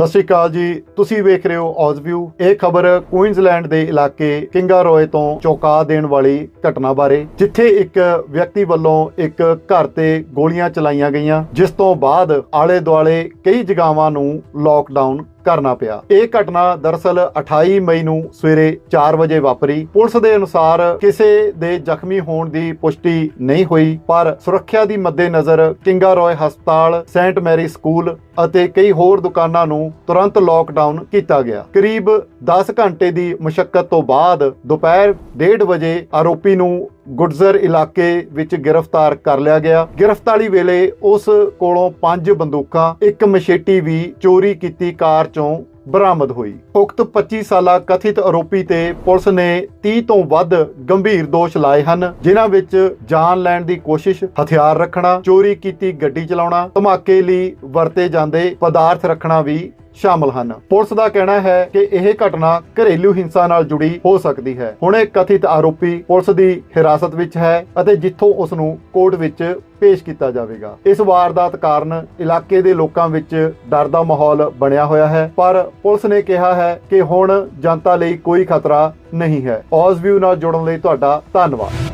ਸਤਿ ਸ਼੍ਰੀ ਅਕਾਲ ਜੀ। ਤੁਸੀਂ ਵੇਖ ਰਹੇ ਹੋ ਔਜ਼ਵਿਊ ਇਹ ਖਬਰ ਕੁਈਨਜ਼ਲੈਂਡ ਦੇ ਇਲਾਕੇ ਕਿੰਗਾਰੋਏ ਤੋਂ ਚੌਕਾ ਦੇਣ ਵਾਲੀ ਘਟਨਾ ਬਾਰੇ, ਜਿੱਥੇ ਇੱਕ ਵਿਅਕਤੀ ਵੱਲੋਂ ਇੱਕ ਘਰ ਤੇ ਗੋਲੀਆਂ ਚਲਾਈਆਂ ਗਈਆਂ, ਜਿਸ ਤੋਂ ਬਾਅਦ ਆਲੇ ਦੁਆਲੇ ਕਈ ਜਗਾਵਾਂ ਨੂੰ ਲੋਕਡਾਊਨ ਕਰਨਾ ਪਿਆ। ਇਹ ਘਟਨਾ ਦਰਅਸਲ 28 ਮਈ ਨੂੰ ਸਵੇਰੇ 4 ਵਜੇ ਵਾਪਰੀ। ਪੁਲਿਸ ਦੇ ਅਨੁਸਾਰ ਕਿਸੇ ਦੇ ਜ਼ਖਮੀ ਹੋਣ ਦੀ ਪੁਸ਼ਟੀ ਨਹੀਂ ਹੋਈ, ਪਰ ਸੁਰੱਖਿਆ ਦੀ ਮੱਦੇਨਜ਼ਰ ਕਿੰਗਾ ਰੋਏ ਹਸਪਤਾਲ, ਸੈਂਟ ਮੈਰੀ ਸਕੂਲ ਅਤੇ ਕਈ ਹੋਰ ਦੁਕਾਨਾਂ ਨੂੰ ਤੁਰੰਤ ਲੋਕਡਾਊਨ ਕੀਤਾ ਗਿਆ। ਕਰੀਬ 10 ਘੰਟੇ ਦੀ ਮੁਸ਼ਕਲ ਤੋਂ ਬਾਅਦ ਦੁਪਹਿਰ 1:30 ਵਜੇ ਆਰੋਪੀ ਨੂੰ ਗੁਡਜ਼ਰ ਇਲਾਕੇ ਵਿੱਚ ਗ੍ਰਿਫਤਾਰ ਕਰ ਲਿਆ ਗਿਆ। ਗ੍ਰਿਫਤਾਰੀ ਵੇਲੇ ਉਸ ਕੋਲੋਂ ਪੰਜ ਬੰਦੂਕਾਂ, ਇੱਕ ਮਸ਼ੇਟੀ ਵੀ ਚੋਰੀ ਕੀਤੀ ਕਾਰ ਚੋਂ ਬਰਾਮਦ ਹੋਈ। ਉਕਤ 25 ਸਾਲਾ ਕਥਿਤ ਆਰੋਪੀ ਤੇ ਪੁਲਿਸ ਨੇ 30 ਤੋਂ ਵੱਧ ਗੰਭੀਰ ਦੋਸ਼ ਲਾਏ ਹਨ, ਜਿਨ੍ਹਾਂ ਵਿੱਚ ਜਾਨ ਲੈਣ ਦੀ ਕੋਸ਼ਿਸ਼, ਹਥਿਆਰ ਰੱਖਣਾ, ਚੋਰੀ ਕੀਤੀ ਗੱਡੀ ਚਲਾਉਣਾ, ਧਮਾਕੇ ਲਈ ਵਰਤੇ ਜਾਂਦੇ ਪਦਾਰਥ ਰੱਖਣਾ ਵੀ ਸ਼ਾਮਲ ਹਨ। ਪੁਲਿਸ ਦਾ ਕਹਿਣਾ ਹੈ ਕਿ ਇਹ ਘਟਨਾ ਘਰੇਲੂ ਹਿੰਸਾ ਨਾਲ ਜੁੜੀ ਹੋ ਸਕਦੀ ਹੈ। ਹੁਣ ਇਹ ਕਥਿਤ ਆਰੋਪੀ ਪੁਲਿਸ ਦੀ ਹਿਰਾਸਤ ਵਿੱਚ ਹੈ ਅਤੇ ਜਿੱਥੋਂ ਉਸ ਨੂੰ ਕੋਰਟ ਵਿੱਚ ਪੇਸ਼ ਕੀਤਾ ਜਾਵੇਗਾ। ਇਸ ਵਾਰਦਾਤ ਕਾਰਨ ਇਲਾਕੇ ਦੇ ਲੋਕਾਂ ਵਿੱਚ ਡਰ ਦਾ ਮਾਹੌਲ ਬਣਿਆ ਹੋਇਆ ਹੈ, ਪਰ ਪੁਲਿਸ ਨੇ ਕਿਹਾ ਹੈ ਕਿ ਹੁਣ ਜਨਤਾ ਲਈ ਕੋਈ ਖਤਰਾ ਨਹੀਂ ਹੈ। ਔਜ਼ਵਿਊ ਨਾਲ ਜੁੜਨ ਲਈ ਤੁਹਾਡਾ ਧੰਨਵਾਦ।